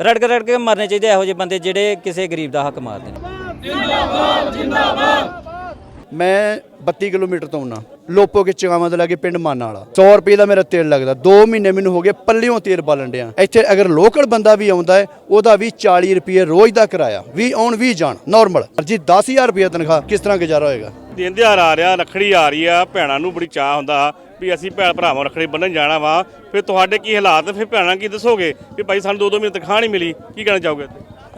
ਰੜਕ ਰੜਕ ਕੇ ਮਰਨੇ ਚਾਹੀਦੇ ਇਹੋ ਜਿਹੇ ਬੰਦੇ ਜਿਹੜੇ ਕਿਸੇ ਗਰੀਬ ਦਾ ਹੱਕ ਮਾਰਦੇ ਨੇ। ਮੈਂ 32 ਕਿਲੋਮੀਟਰ ਤੋਂ ਆਉਣਾ ਲੋਪੋ ਕੇ ਚਗਾਵਾਂ ਦੇ ਲਾਗੇ ਪਿੰਡ ਮਾਨਾ ਵਾਲਾ। 100 ਰੁਪਏ ਦਾ ਮੇਰਾ ਤੇਲ ਲੱਗਦਾ। 2 ਮਹੀਨੇ ਮੈਨੂੰ ਹੋ ਗਏ ਪੱਲਿਓਂ ਤੇਲ ਬਾਲਣ ਡਿਆ। ਇੱਥੇ ਅਗਰ ਲੋਕਲ ਬੰਦਾ ਵੀ ਆਉਂਦਾ ਹੈ ਉਹਦਾ ਵੀ 40 ਰੁਪਏ ਰੋਜ਼ ਦਾ ਕਿਰਾਇਆ। ਵੀ ਆਉਣ ਵੀ ਜਾਣ। ਨਾਰਮਲ ਜੀ 10000 ਰੁਪਏ ਤਨਖਾਹ ਕਿਸ ਤਰ੍ਹਾਂ ਗੁਜ਼ਾਰਾ ਹੋਏਗਾ? ਦਿਨ ਦਿਹਾੜ ਆ ਰਿਹਾ ਰੱਖੜੀ ਆ ਰਹੀ ਆ ਭੈਣਾਂ ਨੂੰ ਬੜੀ ਚਾਹ ਹੁੰਦਾ। ਵੀ ਅਸੀਂ ਭੈਣ ਭਰਾਵਾਂ ਨੂੰ ਰੱਖੜੀ ਬੰਨਣ ਜਾਣਾ ਵਾ। ਫਿਰ ਤੁਹਾਡੇ ਕੀ ਹਾਲਾਤ? ਫਿਰ ਭੈਣਾਂ ਕੀ ਦੱਸੋਗੇ? ਵੀ ਭਾਈ ਸਾਨੂੰ ਦੋ ਦੋ ਮਹੀਨੇ ਤਨਖਾਹ ਨਹੀਂ ਮਿਲੀ। ਕੀ ਕਹਿਣਾ ਚਾਹੋਗੇ?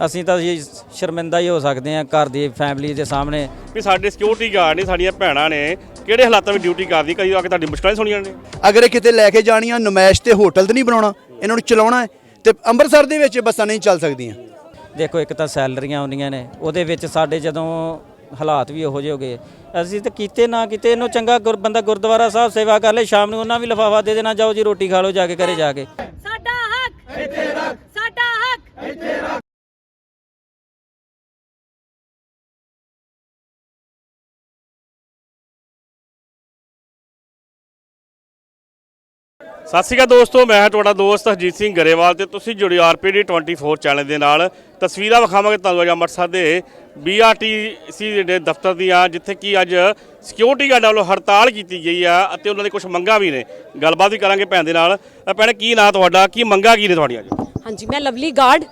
ਅਸੀਂ ਤਾਂ ਜੀ ਸ਼ਰਮਿੰਦਾ ਹੀ ਹੋ ਸਕਦੇ ਹਾਂ ਘਰ ਦੀ ਫੈਮਿਲੀ ਦੇ ਸਾਹਮਣੇ। ਵੀ ਸਾਡੇ ਸਿਕਿਉਰਿਟੀ ਗਾਰਡ ਨੇ ਸਾਡੀਆਂ ਭੈਣਾਂ ਨੇ ਕਿਹੜੇ ਹਾਲਾਤਾਂ ਵਿੱਚ ਡਿਊਟੀ ਕਰਦੀ? ਕਦੀ ਆ ਕੇ ਤੁਹਾਡੀ ਮੁਸ਼ਕਲਾਂ ਹੀ ਸੁਣੀਆਂ ਨੇ। ਅਗਰ ਇਹ ਕਿਤੇ ਲੈ ਕੇ ਜਾਣੀਆਂ ਨੁਮਾਇਸ਼ ਤੇ ਹੋਟਲ ਤੇ ਨਹੀਂ ਬਣਾਉਣਾ ਇਹਨਾਂ ਨੂੰ ਚਲਾਉਣਾ ਹੈ ਤੇ ਅੰਮ੍ਰਿਤਸਰ ਦੇ ਵਿੱਚ ਬੱਸਾਂ ਨਹੀਂ ਚੱਲ ਸਕਦੀਆਂ। ਦੇਖੋ ਇੱਕ ਤਾਂ ਸੈਲਰੀਆਂ ਆਉਂਦੀਆਂ ਨੇ। ਉਹਦੇ ਵਿੱਚ ਸਾਡੇ ਜਦੋਂ ਹਾਲਾਤ ਵੀ ਉਹੋ ਜਿਹੇ ਹੋ ਗਏ। ਅਸੀਂ ਤਾਂ ਕੀਤੇ ਨਾ ਕੀਤੇ, ਇਹਨੂੰ ਚੰਗਾ ਗੁਰ, ਬੰਦਾ ਗੁਰਦੁਆਰਾ ਸਾਹਿਬ ਸੇਵਾ ਕਰ ਲੈ, ਸ਼ਾਮ ਨੂੰ ਉਹਨਾਂ ਵੀ ਲਿਫਾਫਾ ਦੇ ਦੇਣਾ, ਜਾਓ ਜੀ ਰੋਟੀ ਖਾ ਲਓ ਜਾ ਕੇ ਘਰੇ ਜਾ ਕੇ। ਸਾਡਾ ਹੱਕ, ਇੱਥੇ ਰੱਖ। ਸਾਡਾ ਹੱਕ ਸਤਿ ਸ਼੍ਰੀ ਅਕਾਲ ਦੋਸਤੋ, ਮੈਂ ਤੁਹਾਡਾ ਦੋਸਤ ਹਰਜੀਤ ਸਿੰਘ ਗਰੇਵਾਲ ਤੇ ਤੁਸੀਂ ਜੁੜੇ ਆਰਪੀਡੀ 24 ਚੈਨਲ ਦੇ ਨਾਲ। ਤਸਵੀਰਾਂ ਵਿਖਾਵਾਂਗੇ ਤੁਹਾਨੂੰ ਅੱਜ ਅੰਮ੍ਰਿਤਸਰ ਦੇ ਬੀਆਰਟੀਸੀ ਦੇ ਦਫ਼ਤਰ ਦੀਆਂ, ਜਿੱਥੇ ਕਿ ਅੱਜ ਸਿਕਿਉਰਿਟੀ ਗਾਰਡਾਂ ਵੱਲੋਂ ਹੜਤਾਲ ਕੀਤੀ ਗਈ ਆ ਅਤੇ ਉਹਨਾਂ ਦੇ ਕੁਝ ਮੰਗਾਂ ਵੀ ਨੇ। ਗੱਲਬਾਤ ਵੀ ਕਰਾਂਗੇ ਭੈਣ ਦੇ ਨਾਲ। ਭੈਣ, ਕੀ ਨਾਂ ਤੁਹਾਡਾ? ਕੀ ਮੰਗਾਂ ਕੀ ਨੇ ਤੁਹਾਡੀਆਂ ਹਾਂਜੀ, ਮੈਂ ਲਵਲੀ ਗਾਰਡ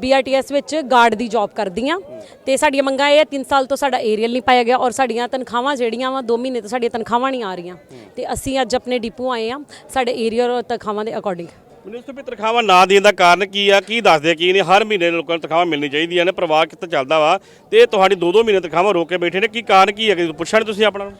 ਬੀਆਰਟੀਐਸ ਵਿੱਚ ਗਾਰਡ ਦੀ ਜੌਬ ਕਰਦੀ ਆ ਤੇ ਸਾਡੀਆਂ ਮੰਗਾਂ ਇਹ 3 ਸਾਲ ਤੋਂ ਸਾਡਾ ਏਰੀਅਲ ਨਹੀਂ ਪਾਇਆ ਗਿਆ ਔਰ ਸਾਡੀਆਂ ਤਨਖਾਹਾਂ ਜਿਹੜੀਆਂ ਵਾ 2 ਮਹੀਨੇ ਤੋਂ ਸਾਡੀਆਂ ਤਨਖਾਹਾਂ ਨਹੀਂ ਆ ਰਹੀਆਂ। ਤੇ ਅਸੀਂ ਅੱਜ ਆਪਣੇ ਡਿਪੂ ਆਏ ਆ ਸਾਡੇ ਏਰੀਅਲ ਔਰ ਤਨਖਾਹਾਂ ਦੇ ਅਕੋਰਡਿੰਗ ਮੈਨੂੰ ਵੀ ਤਨਖਾਹਾਂ ਨਾ ਦੇਣ ਦਾ ਕਾਰਨ ਕੀ ਆ, ਕੀ ਦੱਸਦੇ ਕੀ ਨੇ ਹਰ ਮਹੀਨੇ ਲੋਕਾਂ ਨੂੰ ਤਨਖਾਹਾਂ ਮਿਲਣੀ ਚਾਹੀਦੀਆਂ ਨੇ, ਪਰਿਵਾਰ ਕਿੱਥੇ ਚੱਲਦਾ ਵਾ? ਤੇ ਤੁਹਾਡੀ ਦੋ ਦੋ ਮਹੀਨੇ ਤਨਖਾਹਾਂ ਰੋਕ ਕੇ ਬੈਠੇ ਨੇ, ਕੀ ਕਾਰਨ ਕੀ ਹੈ ਕਿ ਪੁੱਛਣ ਤੁਸੀਂ ਆਪਣਾ।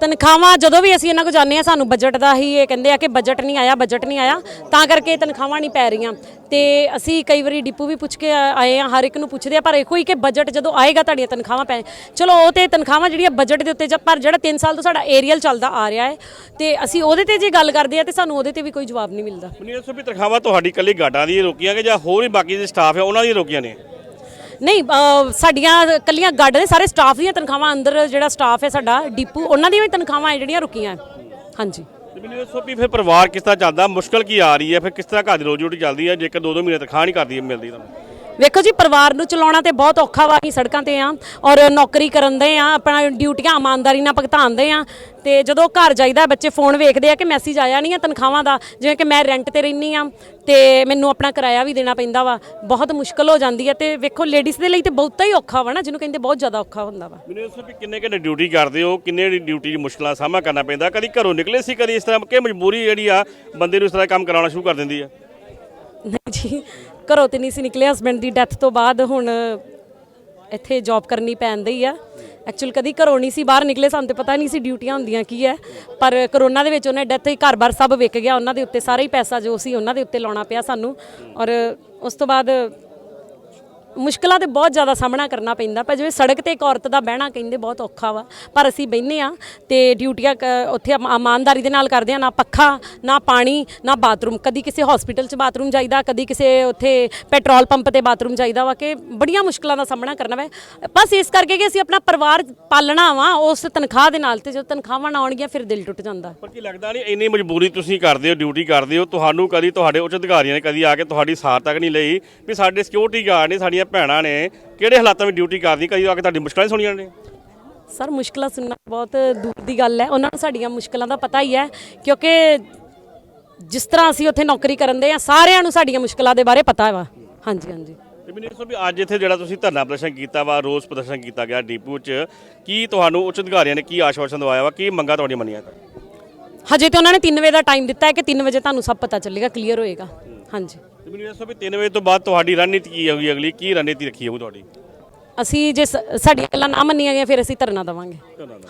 ਤਨਖਾਹਾਂ ਜਦੋਂ ਵੀ ਅਸੀਂ ਇਹਨਾਂ ਕੋ ਜਾਂਦੇ ਆ ਸਾਨੂੰ ਬਜਟ ਦਾ ਹੀ ਇਹ ਕਹਿੰਦੇ ਆ ਕਿ ਬਜਟ ਨਹੀਂ ਆਇਆ ਬਜਟ ਨਹੀਂ ਆਇਆ। ਤਾਂ ਕਰਕੇ ਤਨਖਾਹਾਂ ਨਹੀਂ ਪੈ ਰਹੀਆਂ। ਤੇ ਅਸੀਂ ਕਈ ਵਾਰੀ ਡਿਪੂ ਵੀ ਪੁੱਛ ਕੇ ਆਏ ਆ ਹਰ ਇੱਕ ਨੂੰ ਪੁੱਛਦੇ ਆ, ਪਰ ਇਹੋ ਹੀ ਕਿ ਬਜਟ ਜਦੋਂ ਆਏਗਾ, ਤੁਹਾਡੀਆਂ ਤਨਖਾਹਾਂ ਪੈ ਚਲੋ, ਉਹ ਤੇ ਤਨਖਾਹਾਂ ਜਿਹੜੀਆਂ ਬਜਟ ਦੇ ਉੱਤੇ ਜ- ਪਰ ਜਿਹੜਾ 3 ਸਾਲ ਤੋਂ ਸਾਡਾ ਏਰੀਅਲ ਚੱਲਦਾ ਆ ਰਿਹਾ ਹੈ, ਤੇ ਅਸੀਂ ਉਹਦੇ ਤੇ ਜੇ ਗੱਲ ਕਰਦੇ ਆ ਤੇ ਸਾਨੂੰ ਉਹਦੇ ਤੇ ਵੀ ਕੋਈ ਜਵਾਬ ਨਹੀਂ ਮਿਲਦਾ। ਮੈਨੂੰ ਇਸ ਵੀ ਤਨਖਾਹਾਂ ਤੁਹਾਡੀ ਇਕੱਲੀ ਗਾਰਡਾਂ ਦੀ ਰੋਕੀਆਂ ਕਿ ਜਾਂ ਹੋਰ ਵੀ ਬਾਕੀ ਦੇ ਸਟਾਫ ਹੈ ਉਹਨਾਂ ਦੀ ਰੋਕੀਆਂ ਨੇ? ਨਹੀਂ ਸਾਡੀਆਂ ਕੱਲੀਆਂ ਗਾਰਡ ਦੇ ਸਾਰੇ ਸਟਾਫ ਦੀਆਂ ਤਨਖਾਹਾਂ ਅੰਦਰ ਜਿਹੜਾ ਸਟਾਫ ਹੈ ਸਾਡਾ, ਡਿਪੂ, ਉਹਨਾਂ ਦੀਆਂ ਵੀ ਤਨਖਾਹਾਂ ਜਿਹੜੀਆਂ ਰੁਕੀਆਂ ਹਾਂਜੀ। ਮੈਨੂੰ ਦੱਸੋ ਵੀ ਫਿਰ ਪਰਿਵਾਰ ਕਿਸ ਤਰ੍ਹਾਂ ਚੱਲਦਾ? ਮੁਸ਼ਕਲ ਕੀ ਆ ਰਹੀ ਹੈ? ਫਿਰ ਕਿਸ ਤਰ੍ਹਾਂ ਘਰ ਦੀ ਰੋਜੀ ਰੋਟੀ ਚੱਲਦੀ ਹੈ? ਜੇਕਰ ਦੋ ਦੋ ਮਹੀਨੇ ਤਨਖਾਹ ਨਹੀਂ ਕਰਦੀ, ਮਿਲਦੀ ਤੁਹਾਨੂੰ ਵੇਖੋ ਜੀ ਪਰਿਵਾਰ ਨੂੰ ਚਲਾਉਣਾ ਤੇ ਬਹੁਤ ਔਖਾ ਵਾ ਅਸੀਂ ਸੜਕਾਂ ਤੇ ਆ ਔਰ ਨੌਕਰੀ ਕਰਨ ਦੇ ਆ ਆਪਣਾ ਡਿਊਟੀਆਂ ਇਮਾਨਦਾਰੀ ਨਾਲ ਭੁਗਤਾਨਦੇ ਆ। ਤੇ ਜਦੋਂ ਘਰ ਜਾਈਦਾ ਬੱਚੇ ਫੋਨ ਵੇਖਦੇ ਆ ਕਿ ਮੈਸੇਜ ਆਇਆ ਨਹੀਂ ਆ ਤਨਖਾਹਾਂ ਦਾ ਜਿਵੇਂ ਕਿ ਮੈਂ ਰੈਂਟ ਤੇ ਰਹਿੰਦੀ ਆ ਤੇ ਮੈਨੂੰ ਆਪਣਾ ਕਿਰਾਇਆ ਵੀ ਦੇਣਾ ਪੈਂਦਾ ਵਾ। ਬਹੁਤ ਮੁਸ਼ਕਲ ਹੋ ਜਾਂਦੀ ਹੈ ਤੇ ਵੇਖੋ ਲੇਡੀਜ਼ ਦੇ ਲਈ ਤੇ ਬਹੁਤਾ ਹੀ ਔਖਾ ਵਾ ਨਾ ਜਿਹਨੂੰ ਕਹਿੰਦੇ ਬਹੁਤ ਜ਼ਿਆਦਾ ਔਖਾ ਹੁੰਦਾ ਵਾ। ਮੈਨੂੰ ਦੱਸੋ ਵੀ ਕਿੰਨੇ ਘੰਟੇ ਡਿਊਟੀ ਕਰਦੇ ਹੋ ਕਿੰਨੇ ਡਿਊਟੀ ਦੀ ਮੁਸ਼ਕਲਾਂ ਸਾਹਮਣਾ ਕਰਨਾ ਪੈਂਦਾ? ਕਦੀ ਘਰੋਂ ਨਿਕਲੇ ਸੀ ਕਦੀ ਇਸ ਤਰ੍ਹਾਂ ਕਿ ਮਜਬੂਰੀ ਜਿਹੜੀ ਆ ਬੰਦੇ ਨੂੰ ਇਸ ਤਰ੍ਹਾਂ ਕੰਮ ਕਰਾਉਣਾ ਸ਼ੁਰੂ ਕਰ ਦਿੰਦੀ ਆ? ਨਹੀਂ ਜੀ ਘਰੋਂ ਤੇ ਨਹੀਂ ਸੀ ਨਿਕਲੇ ਹਸਬੰਡ ਦੀ ਡੈਥ ਤੋਂ ਬਾਅਦ ਹੁਣ ਇੱਥੇ ਜੌਬ ਕਰਨੀ ਪੈਂਦੀ ਆ। ਐਕਚੁਅਲ ਕਦੀ ਘਰੋਂ ਨਹੀਂ ਸੀ, ਬਾਹਰ ਨਿਕਲੇ, ਸਾਨੂੰ ਤੇ ਪਤਾ ਨਹੀਂ ਸੀ ਡਿਊਟੀਆਂ ਹੁੰਦੀਆਂ ਕੀ ਹੈ ਪਰ ਕਰੋਨਾ ਦੇ ਵਿੱਚ ਉਹਨੇ ਡੈਥ ਹੀ ਘਰ-ਬਾਰ ਸਭ ਵਿਕ ਗਿਆ, ਉਹਨਾਂ ਦੇ ਉੱਤੇ ਸਾਰਾ ਹੀ ਪੈਸਾ ਜੋ ਸੀ, ਉਹਨਾਂ ਦੇ ਉੱਤੇ ਲਾਉਣਾ ਪਿਆ ਸਾਨੂੰ। ਔਰ ਉਸ ਤੋਂ ਬਾਅਦ ਮੁਸ਼ਕਲਾਂ ਤੇ ਬਹੁਤ ਜ਼ਿਆਦਾ ਸਾਹਮਣਾ ਕਰਨਾ ਪੈਂਦਾ, ਪਰ ਜਿਵੇਂ ਸੜਕ ਤੇ ਇੱਕ ਔਰਤ ਦਾ ਬਹਿਣਾ ਕਹਿੰਦੇ ਬਹੁਤ ਔਖਾ ਵਾ, ਪਰ ਅਸੀਂ ਬਹਿੰਦੇ ਆ ਤੇ ਡਿਊਟੀਆਂ ਕ- ਉੱਥੇ ਇਮ- ਇਮਾਨਦਾਰੀ ਦੇ ਨਾਲ ਕਰਦੇ ਆ ਨਾ ਪੱਖਾ, ਨਾ ਪਾਣੀ, ਨਾ ਬਾਥਰੂਮ, ਕਦੀ ਕਿਸੇ ਹਸਪੀਟਲ 'ਚ ਬਾਥਰੂਮ ਚਾਹੀਦਾ ਕਦੀ ਕਿਸੇ ਉੱਥੇ ਪੈਟਰੋਲ ਪੰਪ ਤੇ ਬਾਥਰੂਮ ਚਾਹੀਦਾ ਵਾ ਕਿ ਬੜੀਆਂ ਮੁਸ਼ਕਲਾਂ ਦਾ ਸਾਹਮਣਾ ਕਰਨਾ ਵਾ। ਬਸ ਇਸ ਕਰਕੇ ਕਿ ਅਸੀਂ ਆਪਣਾ ਪਰਿਵਾਰ ਪਾਲਣਾ ਵਾ, ਉਸ ਤਨਖਾਹ ਦੇ ਨਾਲ ਤੇ ਜਦੋਂ ਤਨਖਾਹਾਂ ਨਾ ਆਉਣਗੀਆਂ, ਫਿਰ ਦਿਲ ਟੁੱਟ ਜਾਂਦਾ। ਪਰ ਕੀ ਲੱਗਦਾ ਨਹੀਂ, ਇੰਨੀ ਮਜਬੂਰੀ ਤੁਸੀਂ ਕਰਦੇ ਹੋ ਡਿਊਟੀ ਕਰਦੇ ਹੋ, ਤੁਹਾਨੂੰ ਕਦੀ ਤੁਹਾਡੇ ਉੱਚ ਅਧਿਕਾਰੀਆਂ ਨੇ ਕਦੀ ਆ ਕੇ ਤੁਹਾਡੀ ਸਾਰ ਤੱਕ ਨਹੀਂ ਲਈ ਵੀ ਸਾਡੇ ਸਿਕਿਉਰਿਟੀ ਗਾਰਡ ਨੇ ਸਾਡੀਆਂ ਭੈਣਾਂ ਨੇ ਕਿਹੜੇ ਹਾਲਾਤਾਂ ਵਿੱਚ ਡਿਊਟੀ ਕਰਦੀ ਕਦੀ ਆ ਕੇ ਤੁਹਾਡੀ ਮੁਸ਼ਕਲਾਂ ਸੁਣੀਆਂ ਨੇ? ਸਰ ਮੁਸ਼ਕਲਾਂ ਸੁਣਨਾ ਬਹੁਤ ਦੂਰ ਦੀ ਗੱਲ ਹੈ। ਉਹਨਾਂ ਨੂੰ ਸਾਡੀਆਂ ਮੁਸ਼ਕਲਾਂ ਦਾ ਪਤਾ ਹੀ ਹੈ ਕਿਉਂਕਿ ਜਿਸ ਤਰ੍ਹਾਂ ਅਸੀਂ ਉੱਥੇ ਨੌਕਰੀ ਕਰਨ ਦੇ ਆ ਸਾਰਿਆਂ ਨੂੰ ਸਾਡੀਆਂ ਮੁਸ਼ਕਲਾਂ ਦੇ ਬਾਰੇ ਪਤਾ ਵਾ। ਹਾਂਜੀ ਹਾਂਜੀ। ਤੇ ਮੈਨੂੰ ਦੱਸੋ ਵੀ ਅੱਜ ਇੱਥੇ ਜਿਹੜਾ ਤੁਸੀਂ ਧਰਨਾ ਪ੍ਰਦਰਸ਼ਨ ਕੀਤਾ ਵਾ ਰੋਸ ਪ੍ਰਦਰਸ਼ਨ ਕੀਤਾ ਗਿਆ ਡੀਪੂ 'ਚ ਕੀ ਤੁਹਾਨੂੰ ਉੱਚ ਅਧਿਕਾਰੀਆਂ ਨੇ ਕੀ ਆਸ਼ਵਾਸਨ ਦਵਾਇਆ ਵਾ ਕੀ ਮੰਗਾਂ ਤੁਹਾਡੀਆਂ ਮੰਨੀਆਂ ਹਜੇ ਤੇ ਉਹਨਾਂ ਨੇ 3 ਵਜੇ ਦਾ ਟਾਈਮ ਦਿੱਤਾ ਹੈ ਕਿ 3 ਵਜੇ ਤੁਹਾਨੂੰ ਸਭ ਪਤਾ ਚੱਲੇਗਾ ਕਲੀਅਰ ਹੋਏਗਾ। ਹਾਂਜੀ। ਤੇ ਮੈਨੂੰ ਦੱਸੋ ਵੀ 3 ਵਜੇ ਤੋਂ ਬਾਅਦ ਤੁਹਾਡੀ ਰਣਨੀਤੀ ਕੀ ਹੋਊਗੀ ਅਗਲੀ? ਕੀ ਰਣਨੀਤੀ ਰੱਖੀ ਹੋਊ ਤੁਹਾਡੀ? ਅਸੀਂ ਜੇ ਸ- ਸਾਡੀਆਂ ਗੱਲਾਂ ਨਾ ਮੰਨੀਆਂ ਗਈਆਂ ਫਿਰ ਅਸੀਂ ਧਰਨਾ ਦੇਵਾਂਗੇ।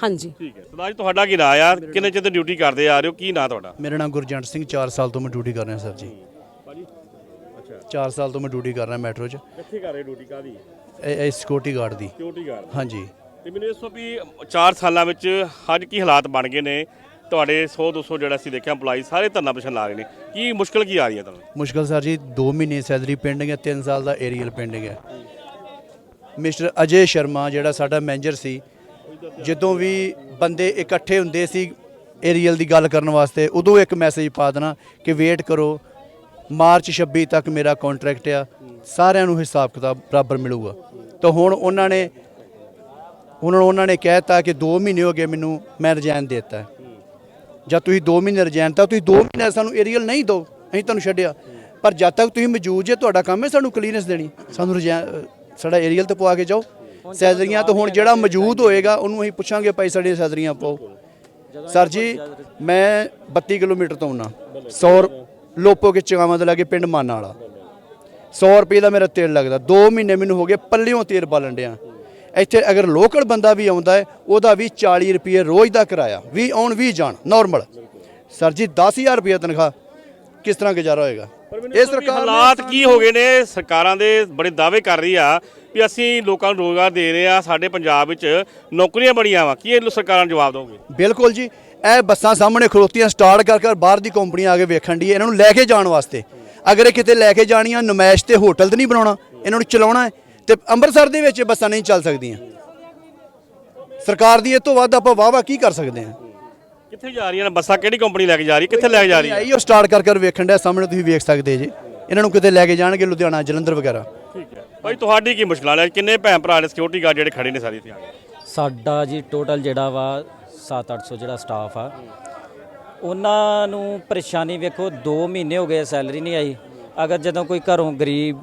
ਹਾਂਜੀ। ਠੀਕ ਹੈ। ਸਰਦਾਰ ਜੀ ਤੁਹਾਡਾ ਕੀ ਨਾਂ ਆ? ਕਿੰਨੇ ਚਿਰ ਤੋਂ ਡਿਊਟੀ ਕਰਦੇ ਆ ਰਹੇ ਹੋ? ਕੀ ਨਾਂ ਤੁਹਾਡਾ? ਮੇਰਾ ਨਾਮ ਗੁਰਜੰਟ ਸਿੰਘ 4 ਸਾਲ ਤੋਂ ਮੈਂ ਡਿਊਟੀ ਕਰ ਰਿਹਾ ਸਰ ਜੀ। ਭਾਜੀ? ਅੱਛਾ। 4 ਸਾਲ ਤੋਂ ਮੈਂ ਡਿਊਟੀ ਕਰ ਰਿਹਾ ਮੈਟਰੋ 'ਚ। ਕਿੱਥੇ ਕਰ ਰਹੇ ਡਿਊਟੀ ਕਾਦੀ ਇਹ ਇਹ ਸਿਕਿਉਰਿਟੀ ਗਾਰਡ ਦੀ। ਸਿਕਿਉਰਿਟੀ ਗਾਰਡ ਹਾਂਜੀ। ਤੇ ਮੈਨੂੰ ਦੱਸੋ ਵੀ 4 ਸਾਲਾਂ ਵਿੱਚ ਅੱਜ ਕੀ ਹਾਲਾਤ ਬਣ ਗਏ ਨੇ? ਤੁਹਾਡੇ 100 200 ਜਿਹੜਾ ਅਸੀਂ ਦੇਖਿਆ EMPLOYEE ਸਾਰੇ ਧਰਨਾ ਪ੍ਰਦਰਸ਼ਨ ਲਾ ਰਹੇ ਨੇ। ਕੀ ਮੁਸ਼ਕਲ ਕੀ ਆ ਰਹੀ ਹੈ ਤੁਹਾਨੂੰ? ਮੁਸ਼ਕਲ ਸਰ ਜੀ 2 ਮਹੀਨੇ ਸੈਲਰੀ ਪੈਂਡਿੰਗ ਹੈ 3 ਸਾਲ ਦਾ ਏਰੀਅਲ ਪੈਂਡਿੰਗ ਹੈ ਮਿਸਟਰ ਅਜੇ ਸ਼ਰਮਾ ਜਿਹੜਾ ਸਾਡਾ ਮੈਨੇਜਰ ਸੀ, ਜਦੋਂ ਵੀ ਬੰਦੇ ਇਕੱਠੇ ਹੁੰਦੇ ਸੀ ਏਰੀਅਲ ਦੀ ਗੱਲ ਕਰਨ ਵਾਸਤੇ, ਉਦੋਂ ਇੱਕ ਮੈਸੇਜ ਪਾ ਦੇਣਾ ਕਿ ਵੇਟ ਕਰੋ, ਮਾਰਚ 26 ਤੱਕ ਮੇਰਾ ਕੰਟਰੈਕਟ ਆ, ਸਾਰਿਆਂ ਨੂੰ ਹਿਸਾਬ ਕਿਤਾਬ ਬਰਾਬਰ ਮਿਲੂਗਾ। ਤਾਂ ਹੁਣ ਉਹਨਾਂ ਨੇ ਉਹਨਾਂ ਉਹਨਾਂ ਨੇ ਕਹਿਤਾ ਕਿ 2 ਮਹੀਨੇ ਹੋ ਗਏ ਮੈਨੂੰ ਮੈਂ ਰਜਾਨ ਦੇਤਾ। ਹੈ ਜਦ ਤੁਸੀਂ 2 ਮਹੀਨੇ ਰਜਾਨ ਤਾਂ ਤੁਸੀਂ 2 ਮਹੀਨੇ ਸਾਨੂੰ ਏਰੀਅਲ ਨਹੀਂ ਦਿਓ ਅਸੀਂ ਤੁਹਾਨੂੰ ਛੱਡਿਆ। ਪਰ ਜਦ ਤੱਕ ਤੁਸੀਂ ਮੌਜੂਦ ਜੇ ਤੁਹਾਡਾ ਕੰਮ ਹੈ ਸਾਨੂੰ ਕਲੀਅਰੈਂਸ ਦੇਣੀ। ਸਾਨੂੰ ਰਜਾਨ ਸਾਡਾ ਏਰੀਅਲ ਤੇ ਪਵਾ ਕੇ ਜਾਓ। ਸੈਲਰੀਆਂ ਤਾਂ ਹੁਣ ਜਿਹੜਾ ਮੌਜੂਦ ਹੋਏਗਾ ਉਹਨੂੰ ਅਸੀਂ ਪੁੱਛਾਂਗੇ ਭਾਈ ਸਾਡੀਆਂ ਸੈਲਰੀਆਂ ਪਾਓ। ਸਰ ਜੀ ਮੈਂ 32 ਕਿਲੋਮੀਟਰ ਤੋਂ ਆਉਣਾ 100 ਲੋਪੋ ਕੇ ਚਗਾਵਾਂ ਦੇ ਲਾਗੇ ਪਿੰਡ ਮਾਨਾ ਵਾਲਾ। 100 ਰੁਪਏ ਦਾ ਮੇਰਾ ਤੇਲ ਲੱਗਦਾ। 2 ਮਹੀਨੇ ਮੈਨੂੰ ਹੋ ਗਏ ਪੱਲਿਓਂ ਤੇਲ ਬਾਲਣ ਡਿਆ। ਇੱਥੇ ਅਗਰ ਲੋਕਲ ਬੰਦਾ ਵੀ ਆਉਂਦਾ ਹੈ ਉਹਦਾ ਵੀ 40 ਰੁਪਏ ਰੋਜ਼ ਦਾ ਕਿਰਾਇਆ ਵੀ ਆਉਣ ਵੀ ਜਾਣ ਨਾਰਮਲ ਸਰ ਜੀ 10000 ਰੁਪਏ ਤਨਖਾਹ ਕਿਸ ਤਰ੍ਹਾਂ ਗੁਜ਼ਾਰਾ ਹੋਏਗਾ? ਇਹ ਸਰਕਾਰ ਹਾਲਾਤ ਕੀ ਹੋ ਗਏ ਨੇ ਸਰਕਾਰਾਂ ਦੇ ਬੜੇ ਦਾਅਵੇ ਕਰ ਰਹੀ ਆ ਵੀ ਅਸੀਂ ਲੋਕਾਂ ਨੂੰ ਰੋਜ਼ਗਾਰ ਦੇ ਰਹੇ ਆ ਸਾਡੇ ਪੰਜਾਬ ਵਿੱਚ ਨੌਕਰੀਆਂ ਬੜੀਆਂ ਵਾ ਕੀ ਇਹ ਸਰਕਾਰਾਂ ਨੂੰ ਜਵਾਬ ਦੋਗੇ ਬਿਲਕੁਲ ਜੀ ਇਹ ਬੱਸਾਂ ਸਾਹਮਣੇ ਖਲੋਤੀਆਂ ਸਟਾਰਟ ਕਰ ਕਰ ਬਾਹਰ ਦੀ ਕੰਪਨੀ ਆ ਕੇ ਵੇਖਣ ਦੀ ਇਹਨਾਂ ਨੂੰ ਲੈ ਕੇ ਜਾਣ ਵਾਸਤੇ। ਅਗਰ ਇਹ ਕਿਤੇ ਲੈ ਕੇ ਜਾਣੀਆਂ ਨੁਮਾਇਸ਼ ਤੇ ਹੋਟਲ ਤੇ ਨਹੀਂ ਬਣਾਉਣਾ ਇਹਨਾਂ ਨੂੰ ਚਲਾਉਣਾ ਹੈ ਤੇ ਅੰਮ੍ਰਿਤਸਰ ਦੇ ਵਿੱਚ ਇਹ ਬੱਸਾਂ ਨਹੀਂ ਚੱਲ ਸਕਦੀਆਂ। ਸਰਕਾਰ ਦੀ ਇਹ ਤੋਂ ਵੱਧ ਆਪਾਂ ਵਾਹ ਵਾਹ ਕੀ ਕਰ ਸਕਦੇ ਹਾਂ? ਕਿੱਥੇ ਜਾ ਰਹੀਆਂ ਨੇ? ਬੱਸਾਂ ਕਿਹੜੀ ਕੰਪਨੀ ਲੈ ਕੇ ਜਾ ਰਹੀ ਕਿੱਥੇ ਲੈ ਕੇ ਜਾ ਰਹੀ ਹੈ? ਉਹ ਸਟਾਰਟ ਕਰ ਕਰ ਵੇਖਣ ਦਾ ਸਾਹਮਣੇ ਤੁਸੀਂ ਵੇਖ ਸਕਦੇ ਜੀ। ਇਹਨਾਂ ਨੂੰ ਕਿਤੇ ਲੈ ਕੇ ਜਾਣਗੇ ਲੁਧਿਆਣਾ ਜਲੰਧਰ ਵਗੈਰਾ। ਠੀਕ ਹੈ। ਭਾਈ ਤੁਹਾਡੀ ਕੀ ਮੁਸ਼ਕਲਾਂ ਨੇ? ਕਿੰਨੇ ਭੈਣ ਭਰਾ ਨੇ? ਸਿਕਿਉਰਿਟੀ ਗਾਰਡ ਜਿਹੜੇ ਖੜੇ ਨੇ ਸਾਰੇ ਇੱਥੇ? ਸਾਡਾ ਜੀ ਟੋਟਲ ਜਿਹੜਾ ਵਾ 7-800 ਜਿਹੜਾ ਸਟਾਫ ਆ। ਉਹਨਾਂ ਨੂੰ ਪਰੇਸ਼ਾਨੀ ਵੇਖੋ 2 ਮਹੀਨੇ ਹੋ ਗਏ ਸੈਲਰੀ ਨਹੀਂ ਆਈ। ਅਗਰ ਜਦੋਂ ਕੋਈ ਘਰੋਂ ਗਰੀਬ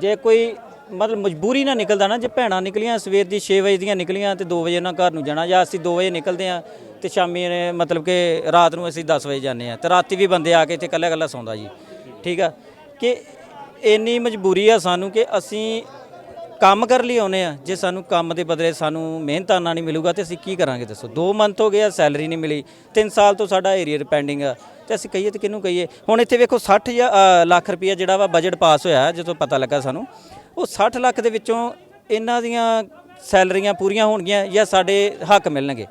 ਜੇ ਕੋਈ ਮਤਲਬ ਮਜਬੂਰੀ ਨਾਲ ਨਿਕਲਦਾ ਨਾ, ਜੇ ਭੈਣਾਂ ਨਿਕਲੀਆਂ, ਸਵੇਰ ਦੀ 6 ਵਜੇ ਦੀਆਂ ਨਿਕਲੀਆਂ ਤੇ 2 ਵਜੇ ਉਹਨਾਂ ਘਰ ਨੂੰ ਜਾਣਾ, ਜਾਂ ਅਸੀਂ 2 ਵਜੇ ਨਿਕਲਦੇ ਆ ਤੇ ਸ਼ਾਮੀ ਮਤਲਬ ਕਿ ਰਾਤ ਨੂੰ ਅਸੀਂ 10 ਵਜੇ ਜਾਂਦੇ ਆ ਤੇ ਰਾਤੀ ਵੀ ਬੰਦੇ ਆ ਕੇ ਇੱਥੇ ਇਕੱਲਾ ਇਕੱਲਾ ਸੌਂਦਾ ਜੀ। ਠੀਕ ਆ? ਕਿ ਇੰਨੀ ਮਜਬੂਰੀ ਆ ਸਾਨੂੰ ਕਿ ਅਸੀਂ ਕੰਮ ਕਰ ਲਈ ਆਉਨੇ ਆ ਜੇ ਸਾਨੂੰ ਕੰਮ ਦੇ ਬਦਲੇ ਸਾਨੂੰ ਮਿਹਨਤਾਂ ਨਾਲ ਨਹੀਂ ਮਿਲੂਗਾ ਤੇ ਅਸੀਂ ਕੀ ਕਰਾਂਗੇ ਦੱਸੋ? 2 ਮੰਥ ਹੋ ਗਏ ਆ ਸੈਲਰੀ ਨਹੀਂ ਮਿਲੀ 3 ਸਾਲ ਤੋਂ ਸਾਡਾ ਏਰੀਅਰ ਪੈਂਡਿੰਗ ਆ ਤੇ ਅਸੀਂ ਕਹੀਏ ਤੇ ਕਿਹਨੂੰ ਕਹੀਏ? ਹੁਣ ਇੱਥੇ ਵੇਖੋ 60 ਜਾਂ ਲੱਖ ਰੁਪਈਆ ਜਿਹੜਾ ਵਾ ਬਜਟ ਪਾਸ ਹੋਇਆ, ਜਦੋਂ ਪਤਾ ਲੱਗਾ ਸਾਨੂੰ ਉਹ 60 ਲੱਖ ਦੇ ਵਿੱਚੋਂ ਇਹਨਾਂ ਦੀਆਂ ਸੈਲਰੀਆਂ ਪੂਰੀਆਂ ਹੋਣਗੀਆਂ ਜਾਂ ਸਾਡੇ ਹੱਕ ਮਿਲਣਗੇ।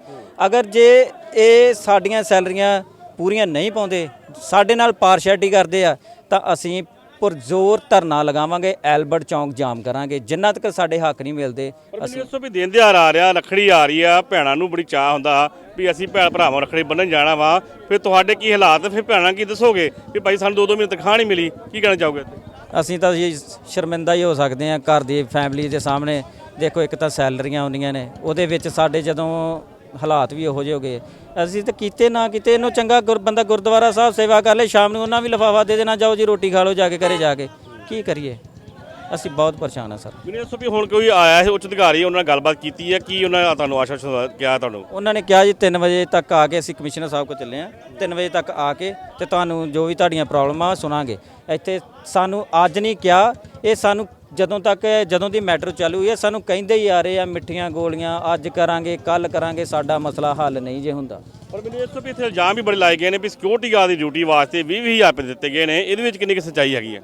ਅਗਰ ਜੇ ਇਹ ਸਾਡੀਆਂ ਸੈਲਰੀਆਂ ਪੂਰੀਆਂ ਨਹੀਂ ਪਾਉਂਦੇ, ਸਾਡੇ ਨਾਲ ਪਾਰਸ਼ੈਲਿਟੀ ਕਰਦੇ ਆ, ਤਾਂ ਅਸੀਂ ਪੁਰਜ਼ੋਰ ਧਰਨਾ ਲਗਾਵਾਂਗੇ, ਐਲਬਰਟ ਚੌਂਕ ਜਾਮ ਕਰਾਂਗੇ। ਜਿੰਨਾ ਤੱਕ ਸਾਡੇ ਹੱਕ ਨਹੀਂ ਮਿਲਦੇ ਅਸੀਂ ਮੈਨੂੰ ਦੱਸੋ ਵੀ ਦਿਨ ਦਿਹਾੜ ਆ ਰਿਹਾ, ਰੱਖੜੀ ਆ ਰਹੀ ਆ, ਭੈਣਾਂ ਨੂੰ ਬੜੀ ਚਾਹ ਹੁੰਦਾ ਵੀ ਅਸੀਂ ਭੈਣ ਭਰਾਵਾਂ ਰੱਖੜੀ ਬੰਨਣ ਜਾਣਾ ਵਾ। ਫਿਰ ਤੁਹਾਡੇ ਕੀ ਹਾਲਾਤ, ਫਿਰ ਭੈਣਾਂ ਕੀ ਦੱਸੋਗੇ? ਵੀ ਭਾਈ ਸਾਨੂੰ ਦੋ ਦੋ ਮਹੀਨੇ ਤਨਖਾਹ ਨਹੀਂ ਮਿਲੀ, ਕੀ ਕਹਿਣਾ ਚਾਹੋਗੇ? ਅਸੀਂ ਤਾਂ ਜੀ ਸ਼ਰਮਿੰਦਾ ਹੀ ਹੋ ਸਕਦੇ ਹਾਂ ਘਰ ਦੀ ਫੈਮਿਲੀ ਦੇ ਸਾਹਮਣੇ। ਦੇਖੋ, ਇੱਕ ਤਾਂ ਸੈਲਰੀਆਂ ਆਉਂਦੀਆਂ ਨੇ, ਉਹਦੇ ਵਿੱਚ ਸਾਡੇ ਜਦੋਂ ਹਾਲਾਤ ਵੀ ਉਹੋ ਜਿਹੇ ਹੋ ਗਏ। ਅਸੀਂ ਤਾਂ ਕੀਤੇ ਨਾ ਕੀਤੇ, ਇਹਨੂੰ ਚੰਗਾ ਗੁਰ, ਬੰਦਾ ਗੁਰਦੁਆਰਾ ਸਾਹਿਬ ਸੇਵਾ ਕਰ ਲੇ, ਸ਼ਾਮ ਨੂੰ ਉਹਨਾਂ ਵੀ ਲਿਫਾਫਾ ਦੇ ਦੇਣਾ, ਜਾਓ ਜੀ ਰੋਟੀ ਖਾ ਲਓ, ਜਾ ਕੇ ਘਰੇ ਜਾ ਕੇ। ਕੀ ਕਰੀਏ? ਅਸੀਂ ਬਹੁਤ ਪਰੇਸ਼ਾਨ ਆ ਸਰ। ਮੈਨੂੰ ਦੱਸੋ ਵੀ ਹੁਣ ਕੋਈ ਆਇਆ ਹੈ ਉੱਚ ਅਧਿਕਾਰੀ ਉਹਨਾਂ ਨਾਲ ਗੱਲਬਾਤ ਕੀਤੀ ਹੈ? ਕੀ ਉਹਨਾਂ ਨੇ ਤੁਹਾਨੂੰ ਆਸ਼ਵਾਸਨ ਕਿਹਾ ਤੁਹਾਨੂੰ? ਉਹਨਾਂ ਨੇ ਕਿਹਾ ਜੀ 3 ਵਜੇ ਤੱਕ ਆ ਕੇ ਅਸੀਂ ਕਮਿਸ਼ਨਰ ਸਾਹਿਬ ਕੋਲ ਚੱਲੇ ਆ 3 ਵਜੇ ਤੱਕ ਆ ਕੇ ਤੇ ਤੁਹਾਨੂੰ ਜੋ ਵੀ ਤੁਹਾਡੀਆਂ ਪ੍ਰੋਬਲਮਾਂ ਸੁਣਾਂਗੇ। ਇੱਥੇ ਸਾਨੂੰ ਅੱਜ ਨਹੀਂ ਕਿਹਾ। ਇਹ ਸਾਨੂੰ ਜਦੋਂ ਤੱਕ ਜਦੋਂ ਦੀ ਮੈਟਰੋ ਚਾਲੂ ਹੋਈ ਹੈ ਸਾਨੂੰ ਕਹਿੰਦੇ ਹੀ ਆ ਰਹੇ ਆ ਮਿੱਠੀਆਂ ਗੋਲੀਆਂ ਅੱਜ ਕਰਾਂਗੇ ਕੱਲ ਕਰਾਂਗੇ ਸਾਡਾ ਮਸਲਾ ਹੱਲ ਨਹੀਂ ਜੇ ਹੁੰਦਾ। ਪਰ ਮੈਨੂੰ ਦੱਸੋ ਵੀ ਇੱਥੇ ਇਲਜ਼ਾਮ ਵੀ ਬੜੇ ਲਾਏ ਗਏ ਨੇ ਵੀ ਸਿਕਿਉਰਿਟੀ ਗਾਰਡ ਦੀ ਡਿਊਟੀ ਵਾਸਤੇ 20 20000 ਰੁਪਏ ਦਿੱਤੇ ਗਏ ਨੇ। ਇਹਦੇ ਵਿੱਚ ਕਿੰਨੀ ਕੁ ਸੱਚਾਈ ਹੈਗੀ ਹੈ?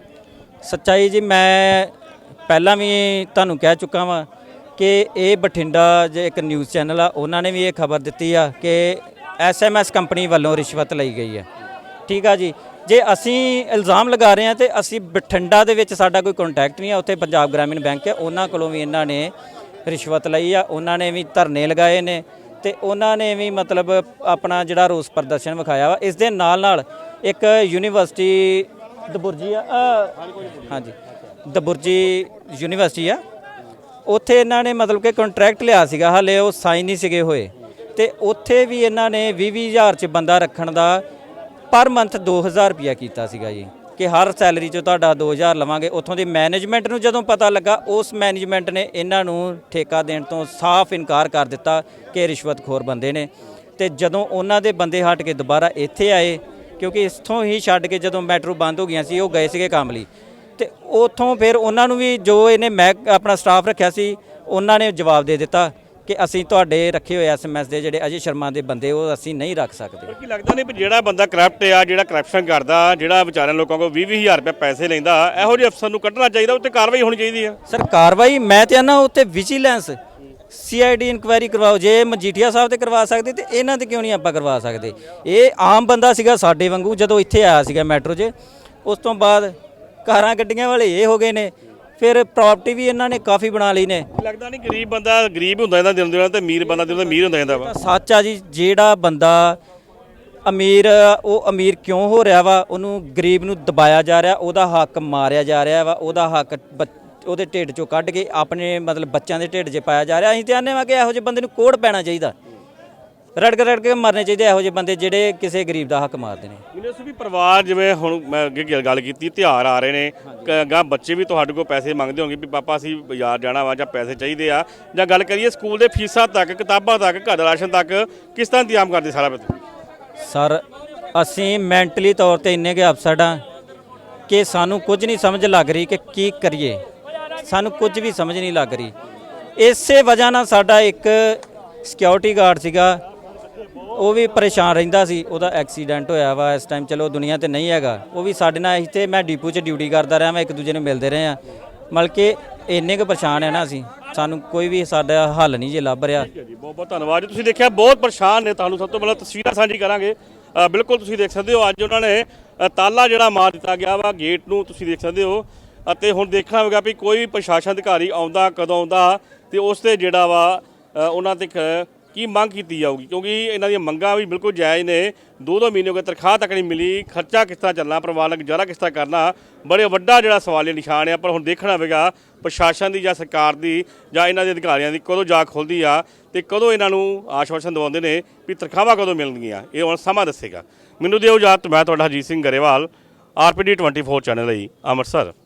ਸੱਚਾਈ ਜੀ, ਮੈਂ ਪਹਿਲਾਂ ਵੀ ਤੁਹਾਨੂੰ ਕਹਿ ਚੁੱਕਾ ਵਾਂ ਕਿ ਇਹ ਬਠਿੰਡਾ ਜੇ ਇੱਕ ਨਿਊਜ਼ ਚੈਨਲ ਆ, ਉਹਨਾਂ ਨੇ ਵੀ ਇਹ ਖਬਰ ਦਿੱਤੀ ਆ ਕਿ ਐਸਐਮਐਸ ਕੰਪਨੀ ਵੱਲੋਂ ਰਿਸ਼ਵਤ ਲਈ ਗਈ ਹੈ ਠੀਕ ਆ ਜੀ? ਜੇ ਅਸੀਂ ਇਲਜ਼ਾਮ ਲਗਾ ਰਹੇ ਹਾਂ ਤੇ ਅਸੀਂ ਬਠਿੰਡਾ ਦੇ ਵਿੱਚ ਸਾਡਾ ਕੋਈ ਕੰਟੈਕਟ ਨਹੀਂ ਆ, ਉੱਥੇ ਪੰਜਾਬ ਗ੍ਰਾਮੀਣ ਬੈਂਕ ਹੈ ਉਹਨਾਂ ਕੋਲੋਂ ਵੀ ਇਹਨਾਂ ਨੇ ਰਿਸ਼ਵਤ ਲਈ ਆ, ਉਹਨਾਂ ਨੇ ਵੀ ਧਰਨੇ ਲਗਾਏ ਨੇ ਤੇ ਉਹਨਾਂ ਨੇ ਵੀ ਮਤਲਬ ਆਪਣਾ ਜਿਹੜਾ ਰੋਸ ਪ੍ਰਦਰਸ਼ਨ ਵਿਖਾਇਆ ਵਾ, ਇਸ ਦੇ ਨਾਲ ਨਾਲ ਇੱਕ ਯੂਨੀਵਰਸਿਟੀ ਦਬੁਰਜੀ ਆ ਅ, ਹਾਂਜੀ ਦਬੁਰਜੀ ਯੂਨੀਵਰਸਿਟੀ ਆ। ਉੱਥੇ ਇਹਨਾਂ ਨੇ ਮਤਲਬ ਕਿ ਕੰਟਰੈਕਟ ਲਿਆ ਸੀਗਾ ਹਾਲੇ ਉਹ ਸਾਈਨ ਨਹੀਂ ਸੀਗੇ ਹੋਏ। ਤੇ ਉੱਥੇ ਵੀ ਇਹਨਾਂ ਨੇ 20-20000 ਚ ਬੰਦਾ ਰੱਖਣ ਦਾ ਪਰ ਮੰਥ 2000 ਰੁਪਿਆ ਕੀਤਾ ਸੀਗਾ ਜੀ। ਕਿ ਹਰ ਸੈਲਰੀ ਚੋਂ ਤੁਹਾਡਾ 2000 ਲਵਾਂਗੇ। ਉੱਥੋਂ ਦੀ ਮੈਨੇਜਮੈਂਟ ਨੂੰ ਜਦੋਂ ਪਤਾ ਲੱਗਾ ਉਸ ਮੈਨੇਜਮੈਂਟ ਨੇ ਇਹਨਾਂ ਨੂੰ ਠੇਕਾ ਦੇਣ ਤੋਂ ਸਾਫ਼ ਇਨਕਾਰ ਕਰ ਦਿੱਤਾ ਕਿ ਰਿਸ਼ਵਤਖੋਰ ਬੰਦੇ ਨੇ। ਤੇ ਜਦੋਂ ਉਹਨਾਂ ਦੇ ਬੰਦੇ ਹਟ ਕੇ ਦੁਬਾਰਾ ਇੱਥੇ ਆਏ ਕਿਉਂਕਿ ਇਥੋਂ ਹੀ ਛੱਡ ਕੇ ਜਦੋਂ ਮੈਟਰੋ ਬੰਦ ਹੋ ਗਈਆਂ ਸੀ ਉਹ ਗਏ ਸੀਗੇ ਕੰਮ ਲਈ। ਤੇ ਉਥੋਂ ਫਿਰ ਉਹਨਾਂ ਨੂੰ ਵੀ ਜੋ ਇਹਨੇ ਮੈਂ ਆਪਣਾ ਸਟਾਫ ਰੱਖਿਆ ਸੀ ਉਹਨਾਂ ਨੇ ਜਵਾਬ ਦੇ ਦਿੱਤਾ ਕਿ ਅਸੀਂ ਤੁਹਾਡੇ ਰੱਖੇ ਹੋਏ ਐਸਐਮਐਸ ਦੇ ਜਿਹੜੇ ਅਜੇ ਸ਼ਰਮਾ ਦੇ ਬੰਦੇ ਉਹ ਅਸੀਂ ਨਹੀਂ ਰੱਖ ਸਕਦੇ। ਕੀ ਲੱਗਦਾ ਨਹੀਂ ਵੀ ਜਿਹੜਾ ਬੰਦਾ ਕਰਪਟ ਆ ਜਿਹੜਾ ਕਰਪਸ਼ਨ ਕਰਦਾ ਜਿਹੜਾ ਵਿਚਾਰਿਆਂ ਲੋਕਾਂ ਕੋਲ 20 20000 ਰੁਪਏ ਪੈਸੇ ਲੈਂਦਾ ਇਹੋ ਜਿਹੇ ਅਫਸਰ ਨੂੰ ਕੱਢਣਾ ਚਾਹੀਦਾ ਉੱਤੇ ਕਾਰਵਾਈ ਹੋਣੀ ਚਾਹੀਦੀ ਆ। ਸਰ ਕਾਰਵਾਈ ਮੈਂ ਤੇ ਆਨਾ ਉੱਤੇ ਵਿਜੀਲੈਂਸ ਸੀਆਈਡੀ ਇਨਕੁਆਇਰੀ ਕਰਵਾਓ। ਜੇ ਮਜੀਠੀਆ ਸਾਹਿਬ ਤੇ ਕਰਵਾ ਸਕਦੇ ਤੇ ਇਹਨਾਂ ਤੇ ਕਿਉਂ ਨਹੀਂ ਆਪਾਂ ਕਰਵਾ ਸਕਦੇ? ਇਹ ਆਮ ਬੰਦਾ ਸੀਗਾ ਸਾਡੇ ਵਾਂਗੂ ਜਦੋਂ ਇੱਥੇ ਆਇਆ ਸੀਗਾ ਮੈਟਰੋ 'ਚ। ਉਸ ਤੋਂ ਬਾਅਦ ਕਾਰਾਂ ਗੱਡੀਆਂ ਵਾਲੇ ਇਹ ਹੋ ਗਏ ਨੇ। ਫਿਰ ਪ੍ਰਾਪਰਟੀ ਵੀ ਇਹਨਾਂ ਨੇ ਕਾਫੀ ਬਣਾ ਲਈ ਨੇ। ਲੱਗਦਾ ਨਹੀਂ ਗਰੀਬ ਬੰਦਾ ਗਰੀਬ ਹੁੰਦਾ ਜਾਂਦਾ ਦਿਨ ਦਿਨ ਤੇ ਅਮੀਰ ਬੰਦਾ ਦਿਨ ਦਿਨ ਅਮੀਰ ਹੁੰਦਾ ਜਾਂਦਾ ਵਾ। ਸੱਚ ਆ ਜੀ ਜਿਹੜਾ ਬੰਦਾ ਅਮੀਰ ਉਹ ਅਮੀਰ ਕਿਉਂ ਹੋ ਰਿਹਾ ਵਾ? ਉਹਨੂੰ ਗਰੀਬ ਨੂੰ ਦਬਾਇਆ ਜਾ ਰਿਹਾ ਉਹਦਾ ਹੱਕ ਮਾਰਿਆ ਜਾ ਰਿਹਾ ਵਾ ਉਹਦਾ ਹੱਕ ਉਹਦੇ ਢਿੱਡ ਚੋਂ ਕੱਢ ਕੇ ਆਪਣੇ ਮਤਲਬ ਬੱਚਿਆਂ ਦੇ ਢਿੱਡ 'ਚ ਪਾਇਆ ਜਾ ਰਿਹਾ। ਅਸੀਂ ਤੇ ਆਨੇ ਵਾ ਕਿ ਇਹੋ ਜਿਹੇ ਬੰਦੇ ਨੂੰ ਕੋੜ ਪੈਣਾ ਚਾਹੀਦਾ। ਰੜਕ ਰੜਕ ਕੇ ਮਰਨੇ ਚਾਹੀਦੇ ਇਹੋ ਜਿਹੇ ਬੰਦੇ ਜਿਹੜੇ ਕਿਸੇ ਗਰੀਬ ਦਾ ਹੱਕ ਮਾਰਦੇ ਨੇ। ਮੈਨੂੰ ਇਸ ਵੀ ਪਰਿਵਾਰ ਜਿਵੇਂ ਹੁਣ ਮੈਂ ਅੱਗੇ ਗੱਲ- ਗੱਲ ਕੀਤੀ ਤਿਉਹਾਰ ਆ ਰਹੇ ਨੇ। ਗਾਂ ਬੱਚੇ ਵੀ ਤੁਹਾਡੇ ਕੋਲ ਪੈਸੇ ਮੰਗਦੇ ਹੋਣਗੇ ਵੀ ਪਾਪਾ ਅਸੀਂ ਬਾਜ਼ਾਰ ਜਾਣਾ ਵਾ ਜਾਂ ਪੈਸੇ ਚਾਹੀਦੇ ਆ। ਜਾਂ ਗੱਲ ਕਰੀਏ ਸਕੂਲ ਦੇ ਫੀਸਾਂ ਤੱਕ ਕਿਤਾਬਾਂ ਤੱਕ ਘਰ ਦਾ ਰਾਸ਼ਨ ਤੱਕ ਕਿਸ ਤਰ੍ਹਾਂ ਇੰਤਜ਼ਾਮ ਕਰਦੇ ਸਾਰਾ ਬੱਚੇ ਸਰ ਅਸੀਂ ਮੈਂਟਲੀ ਤੌਰ ਤੇ ਇੰਨੇ ਕੁ ਅਪਸੈਟ ਆ ਕਿ ਸਾਨੂੰ ਕੁਝ ਨਹੀਂ ਸਮਝ ਲੱਗ ਰਹੀ ਕਿ ਕੀ ਕਰੀਏ। ਸਾਨੂੰ ਕੁਝ ਵੀ ਸਮਝ ਨਹੀਂ ਲੱਗ ਰਹੀ। ਇਸੇ ਵਜ੍ਹਾ ਨਾਲ ਸਾਡਾ ਇੱਕ ਸਿਕਿਉਰਿਟੀ ਗਾਰਡ ਸੀਗਾ ਉਹ ਵੀ ਪਰੇਸ਼ਾਨ ਰਹਿੰਦਾ ਸੀ ਉਹਦਾ ਐਕਸੀਡੈਂਟ ਹੋਇਆ ਵਾ ਇਸ ਟਾਈਮ ਚਲੋ ਦੁਨੀਆ ਤੇ ਨਹੀਂ ਹੈਗਾ। ਉਹ ਵੀ ਸਾਡੇ ਨਾਲ ਇੱਥੇ ਮੈਂ ਡਿਪੂ 'ਚ ਡਿਊਟੀ ਕਰਦਾ ਰਿਹਾ ਮੈਂ ਇੱਕ ਦੂਜੇ ਨੂੰ ਮਿਲਦੇ ਰਹੇ ਆ ਮਤਲਬ ਇੰਨੇ ਕੁ ਪਰੇਸ਼ਾਨ ਹੈ ਨਾ ਅਸੀਂ। ਸਾਨੂੰ ਕੋਈ ਵੀ ਸਾਡਾ ਹੱਲ ਨਹੀਂ ਜੇ ਲੱਭ ਰਿਹਾ। ਠੀਕ ਹੈ ਜੀ ਬਹੁਤ ਬਹੁਤ ਧੰਨਵਾਦ ਜੀ। ਤੁਸੀਂ ਦੇਖਿਆ ਬਹੁਤ ਪਰੇਸ਼ਾਨ ਨੇ ਤੁਹਾਨੂੰ। ਸਭ ਤੋਂ ਪਹਿਲਾਂ ਤਸਵੀਰਾਂ ਸਾਂਝੀ ਕਰਾਂਗੇ। ਅ, ਬਿਲਕੁਲ ਤੁਸੀਂ ਦੇਖ ਸਕਦੇ ਹੋ ਅੱਜ ਉਹਨਾਂ ਨੇ ਅ, ਤਾਲਾ ਜਿਹੜਾ ਮਾਰ ਦਿੱਤਾ ਗਿਆ ਵਾ ਗੇਟ ਨੂੰ ਤੁਸੀਂ ਦੇਖ ਸਕਦੇ ਹੋ। ਅਤੇ ਹੁਣ ਦੇਖਣਾ ਹੋਵੇਗਾ ਵੀ ਕੋਈ ਵੀ ਪ੍ਰਸ਼ਾਸਨ ਅਧਿਕਾਰੀ ਆਉਂਦਾ, ਕਦੋਂ ਆਉਂਦਾ ਤੇ ਉਸ ਤੇ ਜਿਹੜਾ ਵਾ ਉਹਨਾਂ ਤੇ ਕ- ਕੀ ਮੰਗ ਕੀਤੀ ਜਾਊਗੀ? ਕਿਉਂਕਿ ਇਹਨਾਂ ਦੀਆਂ ਮੰਗਾਂ ਵੀ ਬਿਲਕੁਲ ਜਾਇਜ਼ ਨੇ। ਦੋ ਦੋ ਮਹੀਨੇ ਹੋ ਗਏ ਤਨਖਾਹ ਤੱਕ ਨਹੀਂ ਮਿਲੀ, ਖਰਚਾ ਕਿਸ ਤਰ੍ਹਾਂ ਚੱਲਣਾ, ਪਰਿਵਾਰ ਨਾਲ ਗੁਜ਼ਾਰਾ ਕਿਸ ਤਰ੍ਹਾਂ ਕਰਨਾ, ਬੜੇ ਵੱਡਾ ਜਿਹੜਾ ਸਵਾਲੇ ਨਿਸ਼ਾਨ ਆ, ਪਰ ਹੁਣ ਦੇਖਣਾ ਹੋਵੇਗਾ ਪ੍ਰਸ਼ਾਸਨ ਦੀ ਜਾਂ ਸਰਕਾਰ ਦੀ ਜਾਂ ਇਹਨਾਂ ਦੇ ਅਧਿਕਾਰੀਆਂ ਦੀ ਕਦੋਂ ਜਾਗ ਖੁੱਲਦੀ ਆ ਤੇ ਕਦੋਂ ਇਹਨਾਂ ਨੂੰ ਆਸ਼ਵਾਸਨ ਦਿਵਾਉਂਦੇ ਨੇ ਵੀ ਤਨਖਾਹਾਂ ਕਦੋਂ ਮਿਲਣਗੀਆਂ? ਇਹ ਹੁਣ ਸਮਾਂ ਦੱਸੇਗਾ। ਮੈਨੂੰ ਦਿਓ ਇਜਾਜ਼ਤ, ਮੈਂ ਤੁਹਾਡਾ ਹਰਜੀਤ ਸਿੰਘ ਗਰੇਵਾਲ, ਆਰਪੀਡੀ 24 ਚੈਨਲ ਲਈ, ਅੰਮ੍ਰਿਤਸਰ।